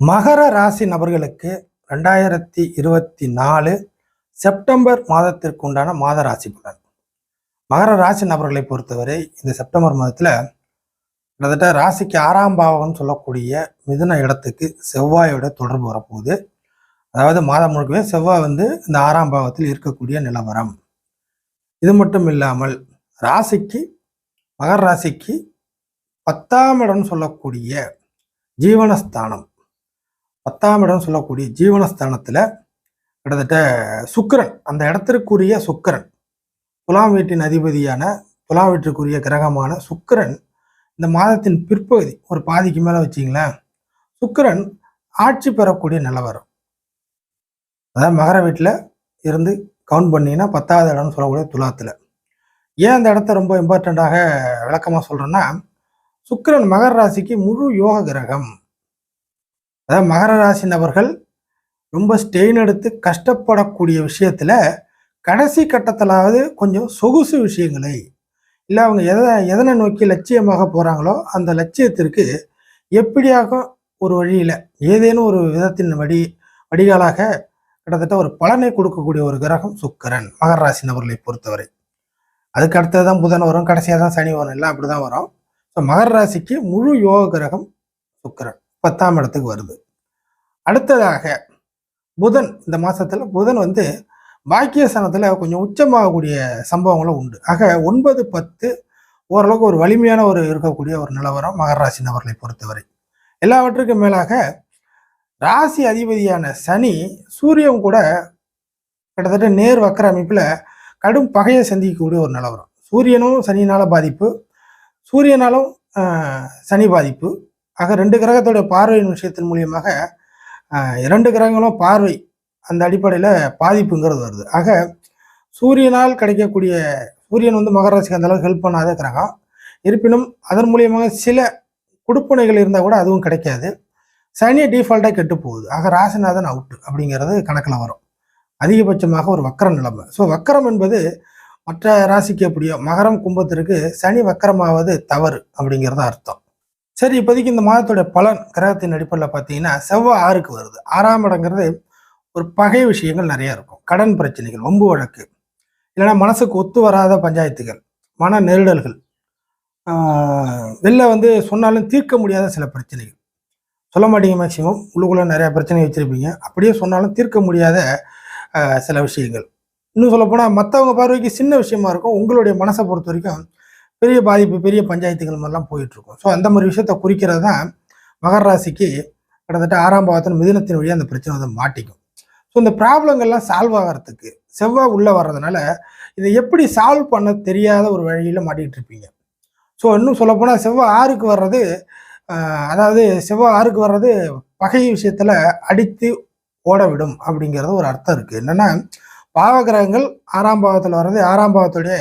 மகர ராசி நபர்களுக்கு ரெண்டாயிரத்தி இருபத்தி நாலு செப்டம்பர் மாதத்திற்கு உண்டான மாத ராசி பலன். மகர ராசி நபர்களை பொறுத்தவரை இந்த செப்டம்பர் மாதத்தில் கிட்டத்தட்ட ராசிக்கு ஆறாம் பாவம்னு சொல்லக்கூடிய மிதுன இடத்துக்கு செவ்வாயோட தொடர்பு வரப்போகுது. அதாவது மாதம் முழுக்கவே செவ்வாய் வந்து இந்த ஆறாம் பாவத்தில் இருக்கக்கூடிய நிலவரம். இது மட்டும் இல்லாமல் ராசிக்கு மகர ராசிக்கு பத்தாம் இடம்னு சொல்லக்கூடிய ஜீவனஸ்தானம். பத்தாம் இடம் சொல்லக்கூடிய ஜீவனஸ்தானத்தில் கிட்டத்தட்ட சுக்கரன் அந்த இடத்திற்குரிய சுக்கிரன் துலாம் வீட்டின் அதிபதியான துலாம் வீட்டிற்குரிய கிரகமான சுக்கிரன் இந்த மாதத்தின் பிற்பகுதி ஒரு பாதிக்கு மேலே வச்சிங்களேன். சுக்கிரன் ஆட்சி பெறக்கூடிய நிலவரம் அதாவது மகர வீட்டில் இருந்து கவுண்ட் பண்ணிங்கன்னா பத்தாவது இடம்னு சொல்லக்கூடிய துலாத்தில். ஏன் அந்த இடத்த ரொம்ப இம்பார்ட்டண்ட்டாக விளக்கமாக சொல்கிறேன்னா சுக்கிரன் மகர ராசிக்கு முழு யோக கிரகம். அதாவது மகர ராசி நபர்கள் ரொம்ப ஸ்டெயின் எடுத்து கஷ்டப்படக்கூடிய விஷயத்தில் கடைசி கட்டத்திலாவது கொஞ்சம் சொகுசு விஷயங்களை இல்லை அவங்க எதை எதனை நோக்கி லட்சியமாக போகிறாங்களோ அந்த லட்சியத்திற்கு எப்படியாக ஒரு வழியில் ஏதேனும் ஒரு விதத்தின் வடி வடிகாலாக கிட்டத்தட்ட ஒரு பலனை கொடுக்கக்கூடிய ஒரு கிரகம் சுக்கிரன் மகர ராசி நபர்களை பொறுத்தவரை. அதுக்கு அடுத்தது தான் புதன் வரும் கடைசியாக தான் சனி வரும் எல்லாம் அப்படி தான் வரும். ஸோ மகர ராசிக்கு முழு யோக கிரகம் சுக்கிரன். பத்தாம் இடத்துக்கு வருது. அடுத்ததாக புதன் இந்த மாதத்தில் புதன் வந்து பாக்கியஸ்தானத்தில் கொஞ்சம் உச்சமாகக்கூடிய சம்பவங்களும் உண்டு. ஆக ஒன்பது பத்து ஓரளவுக்கு ஒரு வலிமையான ஒரு இருக்கக்கூடிய ஒரு நிலவரம் மகராசி நபர்களை பொறுத்தவரை. எல்லாவற்றுக்கும் மேலாக ராசி அதிபதியான சனி சூரியன் கூட கிட்டத்தட்ட நேர் வக்கர அமைப்பில் கடும் பகையை சந்திக்கக்கூடிய ஒரு நிலவரம். சூரியனும் சனியினால் பாதிப்பு. சூரியனாலும் சனி பாதிப்பு. ஆக ரெண்டு கிரகத்தோட பார்வையின் விஷயத்தின் மூலியமாக இரண்டு கிரகங்களும் பார்வை அந்த அடிப்படையில் பாதிப்புங்கிறது வருது. ஆக சூரியனால் கிடைக்கக்கூடிய சூரியன் வந்து மகர ராசிக்கு அந்தளவுக்கு ஹெல்ப் பண்ணாத கிரகம். இருப்பினும் அதன் மூலியமாக சில குடுப்பனைகள் இருந்தால் கூட அதுவும் கிடைக்காது. சனி டிஃபால்ட்டாக கெட்டு போகுது. ஆக ராசிநாதன் அவுட் அப்படிங்கிறது கணக்கில் வரும். அதிகபட்சமாக ஒரு வக்கர நிலைமை. ஸோ வக்கரம் என்பது மற்ற ராசிக்கு எப்படியோ மகரம் கும்பத்திற்கு சனி வக்கரமாவது தவறு அப்படிங்கிறது அர்த்தம். சரி இப்போதைக்கு இந்த மாதத்துடைய பலன் கிரகத்தின் அடிப்படையில் பார்த்தீங்கன்னா செவ்வாய் ஆறுக்கு வருது. ஆறாம் இடங்கிறது ஒரு பகை விஷயங்கள் நிறையா இருக்கும். கடன் பிரச்சனைகள் ஒம்பு வழக்கு இல்லைன்னா மனசுக்கு ஒத்து வராத பஞ்சாயத்துகள் மன நெருடல்கள் வெளில வந்து சொன்னாலும் தீர்க்க முடியாத சில பிரச்சனைகள். சொல்ல மாட்டீங்க மேக்சிமம் உள்ளுக்குள்ளே நிறையா பிரச்சனை வச்சுருப்பீங்க. அப்படியே சொன்னாலும் தீர்க்க முடியாத சில விஷயங்கள். இன்னும் சொல்லப்போனால் மற்றவங்க பார்வைக்கு சின்ன விஷயமா இருக்கும். உங்களுடைய மனசை பொறுத்த வரைக்கும் பெரிய பாதிப்பு பெரிய பஞ்சாயத்துகள் மாதிரிலாம் போயிட்டுருக்கும். ஸோ அந்த மாதிரி விஷயத்த குறிக்கிறது தான் மகர ராசிக்கு கிட்டத்தட்ட ஆறாம் பாவத்தின் மிதினத்தின் வழியாக அந்த பிரச்சனை வந்து மாட்டிக்கும். ஸோ இந்த ப்ராப்ளங்கள்லாம் சால்வ் ஆகிறதுக்கு செவ்வாய் உள்ளே வர்றதுனால இதை எப்படி சால்வ் பண்ண தெரியாத ஒரு வழியில் மாட்டிக்கிட்டு இருப்பீங்க ஸோ இன்னும் சொல்லப்போனால் செவ்வாய் ஆறுக்கு வர்றது அதாவது செவ்வாய் ஆறுக்கு வர்றது பகை விஷயத்தில் அடித்து ஓட விடும் அப்படிங்கிறது ஒரு அர்த்தம் இருக்குது என்னென்னா பாவகிரகங்கள் ஆறாம் பாவத்தில் வர்றது ஆறாம் பாவத்துடைய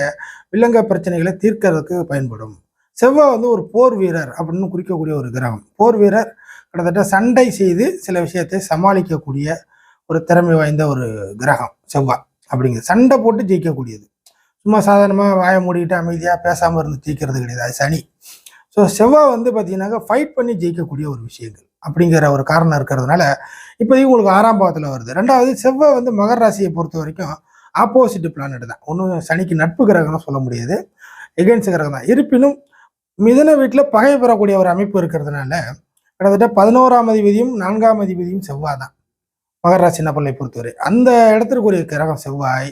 வில்லங்க பிரச்சனைகளை தீர்க்கறதுக்கு பயன்படும். செவ்வாய் வந்து ஒரு போர் வீரர் அப்படின்னு குறிக்கக்கூடிய ஒரு கிரகம். போர் வீரர் கிட்டத்தட்ட சண்டை செய்து சில விஷயத்தை சமாளிக்கக்கூடிய ஒரு திறமை வாய்ந்த ஒரு கிரகம் செவ்வாய் அப்படிங்கிறது. சண்டை போட்டு ஜெயிக்கக்கூடியது. சும்மா சாதாரணமாக வாயை மூடிக்கிட்டு அமைதியாக பேசாமல் இருந்து ஜெயிக்கிறது கிடையாது. அது சனி. ஸோ செவ்வாய் வந்து பார்த்தீங்கன்னாக்கா ஃபைட் பண்ணி ஜெயிக்கக்கூடிய ஒரு விஷயங்கள் அப்படிங்கிற ஒரு காரணம் இருக்கிறதுனால இப்போதைக்கு உங்களுக்கு ஆறாம் பாவத்தில் வருது. ரெண்டாவது செவ்வாய் வந்து மகர ராசியை பொறுத்த வரைக்கும் ஆப்போசிட் பிளானட் தான் ஒன்றும் சனிக்கு நட்பு கிரகம்னு சொல்ல முடியாது. எகென்ஸ்ட் கிரகம் தான். இருப்பினும் மிதன வீட்டில் பகை பெறக்கூடிய ஒரு அமைப்பு இருக்கிறதுனால கிட்டத்தட்ட பதினோராம் அதிபதியும் நான்காம் அதிபதியும் செவ்வாய் தான் மகர ராசி பொறுத்தவரை. அந்த இடத்திற்குரிய கிரகம் செவ்வாய்.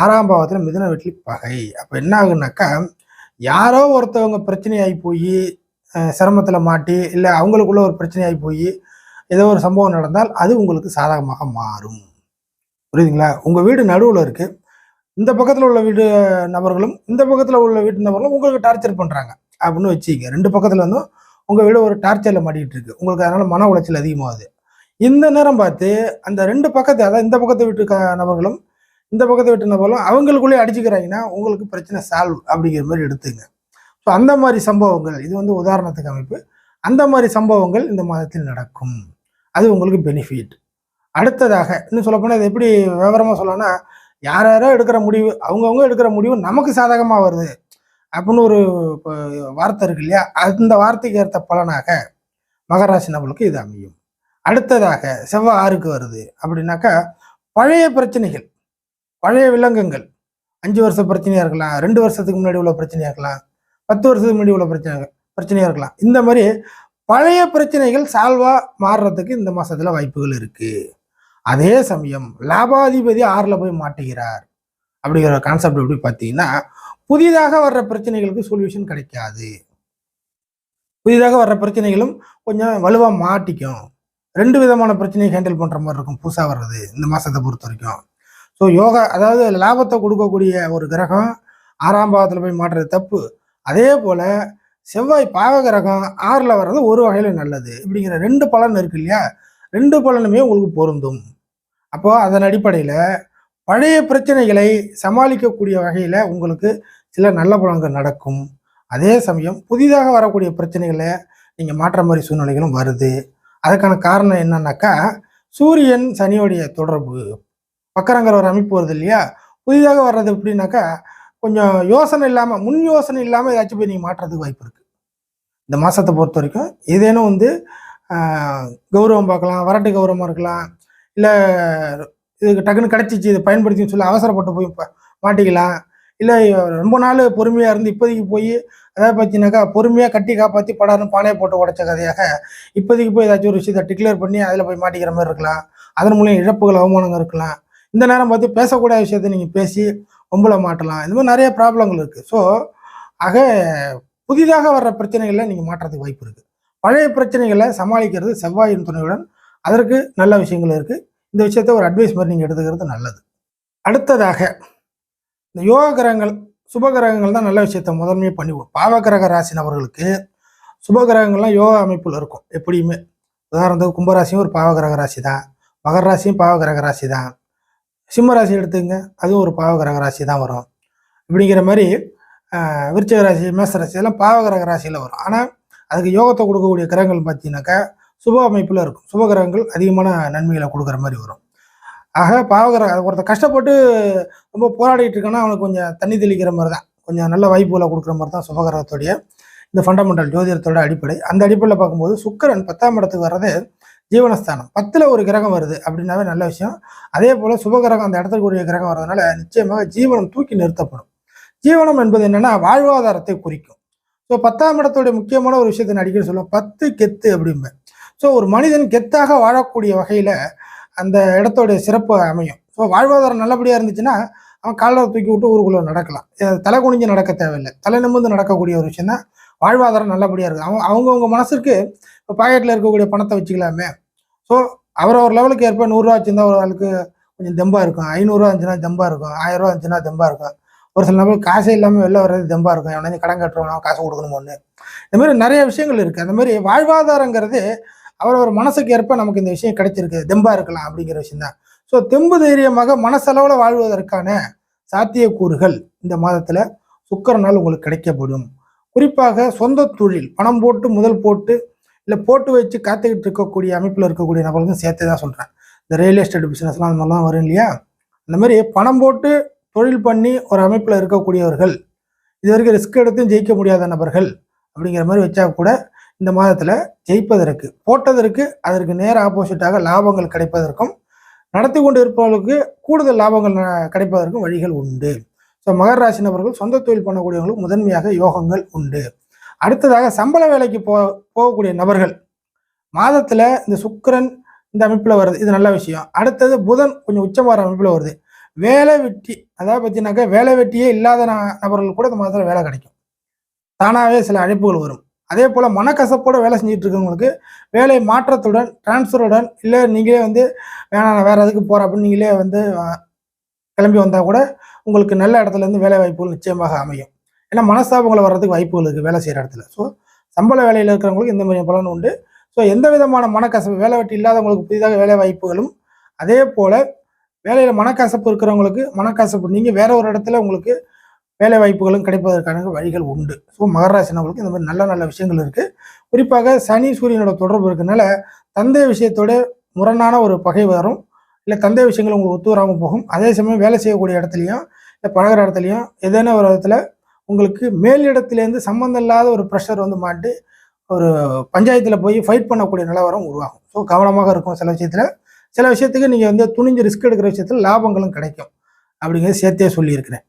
ஆறாம் பாவத்தில் மிதன வீட்டில் பகை. அப்போ என்ன ஆகுனாக்கா யாரோ ஒருத்தவங்க பிரச்சனையாகி போய் சிரமத்தில் மாட்டி இல்லை அவங்களுக்குள்ள ஒரு பிரச்சனையாகி போய் ஏதோ ஒரு சம்பவம் நடந்தால் அது உங்களுக்கு சாதகமாக மாறும். புரியுதுங்களா? உங்கள் வீடு நடுவில் இருக்குது இந்த பக்கத்தில் உள்ள வீடு நபர்களும் இந்த பக்கத்தில் உள்ள வீட்டு நபர்களும் உங்களுக்கு டார்ச்சர் பண்ணுறாங்க அப்படின்னு வச்சுக்கிங்க. ரெண்டு பக்கத்தில் இருந்தும் உங்கள் வீடு ஒரு டார்ச்சரில் மாட்டிகிட்டு இருக்குது உங்களுக்கு அதனால் மன உளைச்சல் அதிகமாகுது. இந்த நேரம் பார்த்து அந்த ரெண்டு பக்கத்து அதாவது இந்த பக்கத்து வீட்டு நபர்களும் இந்த பக்கத்து வீட்டு நபர்களும் அவங்களுக்குள்ளே அடிச்சுக்கிறாங்கன்னா உங்களுக்கு பிரச்சனை சால்வ் அப்படிங்கிற மாதிரி எடுத்துங்க. ஸோ அந்த மாதிரி சம்பவங்கள் இது வந்து உதாரணத்துக்கு அமைப்பு. அந்த மாதிரி சம்பவங்கள் இந்த மாதத்தில் நடக்கும். அது உங்களுக்கு பெனிஃபிட் அடுத்ததாக இன்னும் சொல்லப்போனால் இது எப்படி விவரமாக சொல்லணும்னா யார் யாரோ எடுக்கிற முடிவு அவங்கவுங்க எடுக்கிற முடிவு நமக்கு சாதகமாக வருது. அப்படின்னு ஒரு இப்போ வார்த்தை இருக்கு இல்லையா? அந்த வார்த்தைக்கு ஏற்ற பலனாக மகராசி நபர்களுக்கு இது அமையும். அடுத்ததாக செவ்வாய் ஆறுக்கு வருது. அப்படின்னாக்கா பழைய பிரச்சனைகள் பழைய விலங்குகள். அஞ்சு வருஷ பிரச்சனையாக இருக்கலாம் ரெண்டு வருஷத்துக்கு முன்னாடி உள்ள பிரச்சனையாக இருக்கலாம் பத்து வருஷத்துக்கு முன்னாடி உள்ள பிரச்சனை பிரச்சனையாக இருக்கலாம். இந்த மாதிரி பழைய பிரச்சனைகள் சால்வாக மாறுறதுக்கு இந்த மாதத்தில் வாய்ப்புகள் இருக்குது அதே சமயம் லாபாதிபதி ஆறில் போய் மாட்டுகிறார். அப்படிங்கிற கான்செப்ட் எப்படி பார்த்தீங்கன்னா புதிதாக வர்ற பிரச்சனைகளுக்கு சொல்யூஷன் கிடைக்காது. புதிதாக வர்ற பிரச்சனைகளும் கொஞ்சம் வலுவாக மாட்டிக்கும். ரெண்டு விதமான பிரச்சனையை ஹேண்டில் பண்ணுற மாதிரி இருக்கும் புதுசாக வர்றது இந்த மாதத்தை பொறுத்த வரைக்கும். ஸோ யோகா அதாவது லாபத்தை கொடுக்கக்கூடிய ஒரு கிரகம் ஆறாம் பாவத்தில் போய் மாட்டுறது தப்பு. அதே போல் செவ்வாய் பாவ கிரகம் ஆறில் வர்றது ஒரு வகையில் நல்லது. இப்படிங்கிற ரெண்டு பலன் இருக்கு இல்லையா? ரெண்டு பலனுமே உங்களுக்கு பொருந்தும். அப்போ அதன் அடிப்படையில் பழைய பிரச்சனைகளை சமாளிக்கக்கூடிய வகையில் உங்களுக்கு சில நல்ல பலன்கள் நடக்கும். அதே சமயம் புதிதாக வரக்கூடிய பிரச்சனைகளை நீங்கள் மாற்ற மாதிரி சூழ்நிலைகளும் வருது. அதுக்கான காரணம் என்னன்னாக்கா சூரியன் சனியோடைய தொடர்பு. பக்கரங்கிற ஒரு அமைப்பு வருது இல்லையா? புதிதாக வர்றது எப்படின்னாக்கா கொஞ்சம் யோசனை இல்லாமல் முன் யோசனை இல்லாமல் ஏதாச்சும் போய் நீங்கள் மாற்றுறதுக்கு வாய்ப்பு இருக்குது இந்த மாதத்தை பொறுத்த வரைக்கும் ஏதேனும் வந்து கௌரவம் பார்க்கலாம் வரட்டு கௌரவமாக இருக்கலாம் இல்லை இதுக்கு டக்குன்னு கிடச்சிச்சு இதை பயன்படுத்தின்னு சொல்லி அவசரப்பட்டு போய் மாட்டிக்கலாம். இல்லை ரொம்ப நாள் பொறுமையாக இருந்து இப்போதைக்கு போய் அதாவது பார்த்தீங்கன்னாக்கா பொறுமையாக கட்டி காப்பாற்றி படாருன்னு பானையை போட்டு உடச்ச கதையாக இப்போதைக்கு போய் ஏதாச்சும் ஒரு விஷயத்தை டிக்ளேர் பண்ணி அதில் போய் மாட்டிக்கிற மாதிரி இருக்கலாம். அதன் மூலியம் இழப்புகள் அவமானங்கள் இருக்கலாம். இந்த நேரம் பார்த்து பேசக்கூடாத விஷயத்தை நீங்கள் பேசி ஒம்பளை மாட்டலாம் இந்த மாதிரி நிறைய ப்ராப்ளங்கள் இருக்குது ஸோ ஆக புதிதாக வர்ற பிரச்சனைகளை நீங்கள் மாற்றுறதுக்கு வாய்ப்பு இருக்குது பழைய பிரச்சனைகளை சமாளிக்கிறது செவ்வாயின் துணையுடன் அதற்கு நல்ல விஷயங்கள் இருக்குது இந்த விஷயத்த ஒரு அட்வைஸ் மாதிரி நீங்கள் எடுத்துக்கிறது நல்லது. அடுத்ததாக இந்த யோக கிரகங்கள் சுப கிரகங்கள் தான் நல்ல விஷயத்த முதன்மையாக பண்ணிவிடும் பாவகிரக ராசி நபர்களுக்கு சுப கிரகங்கள்லாம் யோகா அமைப்பில் இருக்கும். எப்படியுமே. உதாரணத்துக்கு கும்பராசியும் ஒரு பாவகிரக ராசி தான். மகர ராசியும் பாவகிரக ராசி தான். சிம்ம ராசி எடுத்துங்க அதுவும் ஒரு பாவகிரக ராசி தான் வரும். இப்படிங்கிற மாதிரி விருச்சக ராசி மேச ராசி எல்லாம் பாவகிரக ராசியில் வரும். ஆனால் அதுக்கு யோகத்தை கொடுக்கக்கூடிய கிரகங்கள் பார்த்தீங்கன்னாக்கா சுப அமைப்பில் இருக்கும். சுபகிரகங்கள் அதிகமான நன்மைகளை கொடுக்குற மாதிரி வரும். ஆக பாவகிரகம் ஒருத்தர் கஷ்டப்பட்டு ரொம்ப போராடிட்டு இருக்கான்னா அவனுக்கு கொஞ்சம் தண்ணி தெளிக்கிற மாதிரி தான் கொஞ்சம் நல்ல வாய்ப்புகளை கொடுக்குற மாதிரி தான் சுபகிரகத்துடைய இந்த ஃபண்டமெண்டல் ஜோதிடத்தோட அடிப்படை. அந்த அடிப்படையில் பார்க்கும்போது சுக்கரன் பத்தாம் இடத்துக்கு வர்றது ஜீவனஸ்தானம். பத்தில் ஒரு கிரகம் வருது அப்படின்னாவே நல்ல விஷயம். அதே போல் சுபகிரகம் அந்த இடத்துக்கு உரிய கிரகம் வர்றதுனால நிச்சயமாக ஜீவனம் தூக்கி நிறுத்தப்படும். ஜீவனம் என்பது என்னென்னா வாழ்வாதாரத்தை குறிக்கும். ஸோ பத்தாம் இடத்துடைய முக்கியமான ஒரு விஷயத்தை நான் அடிக்கடி பத்து கெத்து அப்படிம்பேன். ஸோ ஒரு மனிதன் கெத்தாக வாழக்கூடிய வகையில் அந்த இடத்தோடைய சிறப்பு அமையும். ஸோ வாழ்வாதாரம் நல்லபடியாக இருந்துச்சுன்னா அவன் காலரை தூக்கி விட்டு ஊருக்குள்ளே நடக்கலாம். தலை குனிஞ்சு நடக்க தேவையில்லை. தலை நிமிர்ந்து நடக்கக்கூடிய ஒரு விஷயம் தான் வாழ்வாதாரம் நல்லபடியாக இருக்குது அவங்க அவங்கவுங்க மனசுக்கு இப்போ பாக்கெட்டில் இருக்கக்கூடிய பணத்தை வச்சுக்கலாமே. ஸோ அவரவர் லெவலுக்கு ஏற்ப நூறுரூவா வச்சுருந்தா ஒரு ஆளுக்கு கொஞ்சம் தெம்பாக இருக்கும். ஐநூறுரூவா இருந்துச்சுன்னா தெம்பாக இருக்கும். ஆயிரரூவா இருந்துச்சுன்னா தெம்பாக இருக்கும். ஒரு சில நபர் காசே இல்லாமல் வெளில வர்றது தெம்பாக இருக்கும். எவனாச்சும் கடன் கட்டுறவனா காசு கொடுக்கணுமோன்னு. இந்த மாதிரி நிறைய விஷயங்கள் இருக்குது அந்த மாதிரி வாழ்வாதாரங்கிறது அவரவர் மனசுக்கு ஏற்ப நமக்கு இந்த விஷயம் கிடைச்சிருக்கு தெம்பாக இருக்கலாம் அப்படிங்கிற விஷயம் தான் ஸோ தெம்பு தைரியமாக மனசளவில் வாழ்வதற்கான சாத்தியக்கூறுகள் இந்த மாதத்தில் சுக்கரனால் உங்களுக்கு கிடைக்கப்படும். குறிப்பாக சொந்த தொழில் பணம் போட்டு முதல் போட்டு இல்லை போட்டு வச்சு காத்துக்கிட்டு இருக்கக்கூடிய அமைப்பில் இருக்கக்கூடிய நபர்களுக்கும் சேர்த்து தான் சொல்கிறேன் இந்த ரியல் எஸ்டேட் பிஸ்னஸ்லாம் அந்த மாதிரிலாம் வரும் இல்லையா? அந்த மாதிரி பணம் போட்டு தொழில் பண்ணி ஒரு அமைப்பில் இருக்கக்கூடியவர்கள் இது வரைக்கும் ரிஸ்க் எடுத்தும் ஜெயிக்க முடியாத நபர்கள் அப்படிங்கிற மாதிரி வச்சா கூட இந்த மாதத்தில் ஜெயிப்பதற்கு போட்டதற்கு அதற்கு நேர் ஆப்போசிட்டாக லாபங்கள் கிடைப்பதற்கும் நடத்தி கொண்டு இருப்பவர்களுக்கு கூடுதல் லாபங்கள் ந- கிடைப்பதற்கும் வழிகள் உண்டு. ஸோ மகர ராசி நபர்கள் சொந்த தொழில் பண்ணக்கூடியவர்களுக்கு முதன்மையாக யோகங்கள் உண்டு. அடுத்ததாக சம்பள வேலைக்கு போ போகக்கூடிய நபர்கள் மாதத்தில் இந்த சுக்கரன் இந்த அமைப்பில் வருது. இது நல்ல விஷயம். அடுத்தது புதன் கொஞ்சம் உச்சமாற அமைப்பில் வருது. வேலை வெட்டி அதாவது பார்த்தீங்கன்னாக்கா வேலை வெட்டியே இல்லாத நபர்கள் கூட இந்த மாதத்தில் வேலை கிடைக்கும். தானாகவே சில அழைப்புகள் வரும். அதே போல் மனக்கசப்போடு வேலை செஞ்சுட்டு இருக்கவங்களுக்கு வேலை மாற்றத்துடன் டிரான்ஸ்ஃபருடன் இல்லை நீங்களே வந்து வேணாம் நான் வேறு எதுக்கு போகிறேன் அப்படின்னு நீங்களே வந்து கிளம்பி வந்தால் கூட உங்களுக்கு நல்ல இடத்துல இருந்து வேலை வாய்ப்புகள் நிச்சயமாக அமையும். ஏன்னா மனஸ்தாபங்கள் வர்றதுக்கு வாய்ப்புகள் இருக்குது வேலை செய்கிற இடத்துல. ஸோ சம்பள வேலையில் இருக்கிறவங்களுக்கு இந்த மாதிரி பலன் உண்டு. ஸோ எந்த விதமான மனக்கசப்பு வேலை வெட்டி இல்லாதவங்களுக்கு புதிதாக வேலை வாய்ப்புகளும் அதே போல் வேலையில் மனக்கசப்பு இருக்கிறவங்களுக்கு மனக்கசப்பு நீங்கள் வேற ஒரு இடத்துல உங்களுக்கு வேலை வாய்ப்புகளும் கிடைப்பதற்கான வழிகள் உண்டு. ஸோ மகராசினவர்களுக்கு இந்த மாதிரி நல்ல நல்ல விஷயங்கள் இருக்குது குறிப்பாக சனி சூரியனோட தொடர்பு இருக்கிறதுனால தந்தை விஷயத்தோட முரணான ஒரு பகை வரும். இல்லை தந்தை விஷயங்கள் உங்களுக்கு ஒத்து வராமல் போகும். அதே சமயம் வேலை செய்யக்கூடிய இடத்துலையும் இல்லை பழகுற இடத்துலையும் ஏதேனும் ஒரு இடத்துல உங்களுக்கு மேல் இடத்துலேருந்து சம்மந்தம் இல்லாத ஒரு ப்ரெஷர் வந்து மாட்டு ஒரு பஞ்சாயத்தில் போய் ஃபைட் பண்ணக்கூடிய நிலவரம் உருவாகும். ஸோ கவனமாக இருக்கும் சில விஷயத்தில். சில விஷயத்துக்கு நீங்கள் வந்து துணிஞ்சு ரிஸ்க் எடுக்கிற விஷயத்தில் லாபங்களும் கிடைக்கும். அப்படிங்கிறது சேர்த்தே சொல்லியிருக்கிறேன்.